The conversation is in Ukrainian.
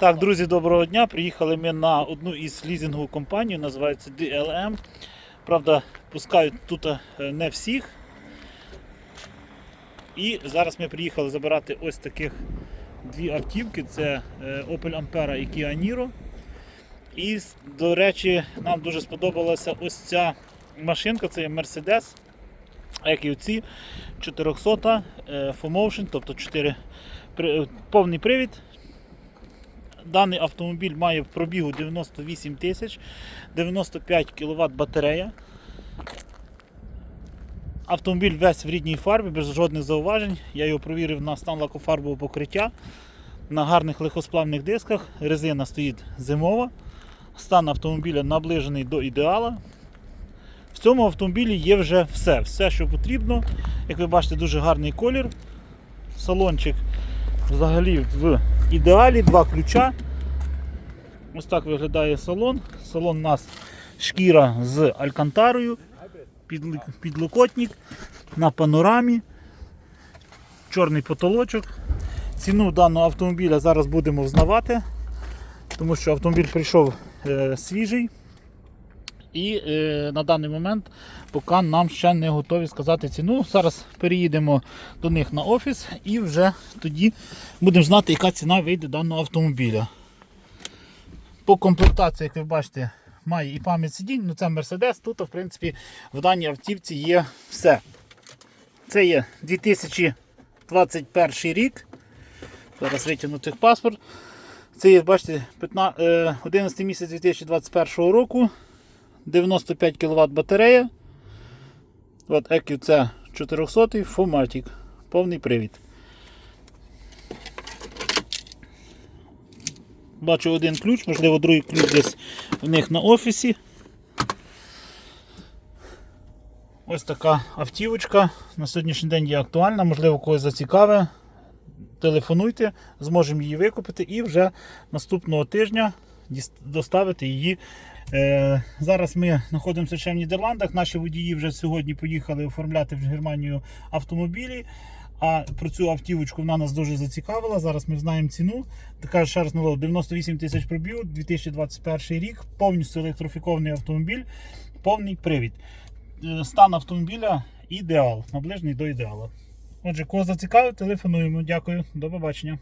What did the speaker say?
Так, друзі, доброго дня. Приїхали ми на одну із лізингову компаній, називається DLM. Правда, пускають тут е, не всіх. І зараз ми приїхали забирати ось таких дві автівки: це е, Opel Ampera і Kia Niro. І, до речі, нам дуже сподобалася ось ця машинка, це Mercedes. Як і оці 400 е, Full Motion, тобто 4, повний привід. Даний автомобіль має пробігу 98 тисяч, 95 кВт батарея. Автомобіль весь в рідній фарбі, без жодних зауважень. Я його провірив на стан лакофарбового покриття, на гарних легкосплавних дисках. Резина стоїть зимова. Стан автомобіля наближений до ідеала. В цьому автомобілі є вже все, все, що потрібно. Як ви бачите, дуже гарний колір. Салончик взагалі в ідеалі, два ключа. Ось так виглядає салон. Салон у нас шкіра з алькантарою, підлокотник на панорамі, чорний потолочок. Ціну даного автомобіля зараз будемо взнавати, тому що автомобіль прийшов е, свіжий. І е, на даний момент поки нам ще не готові сказати ціну. Зараз переїдемо до них на офіс і вже тоді будемо знати, яка ціна вийде даного автомобіля. По комплектації, як ви бачите, має і пам'ять сидінь, ну це Mercedes. Тут, в принципі, в даній автівці є все. Це є 2021 рік. Зараз витягну техпаспорт. Це є, бачите, 15, е, 11 місяць 2021 року. 95 кВт батарея. От EQC 400 Fullmatic. Повний привід. Бачу один ключ, можливо, другий ключ десь в них на офісі. Ось така автівочка. На сьогоднішній день є актуальна, можливо, когось зацікаве. Телефонуйте, зможемо її викупити і вже наступного тижня доставити її. Е, зараз ми знаходимося ще в Нідерландах. Наші водії вже сьогодні поїхали оформляти в Германію автомобілі. А про цю автівочку вона нас дуже зацікавила. Зараз ми знаємо ціну. Така ще раз налог 98 тисяч пробігу, 2021 рік, повністю електрифікований автомобіль, повний привід. Е, Стан автомобіля ідеал, наближений до ідеалу. Отже, кого зацікавив, телефонуємо. Дякую, до побачення.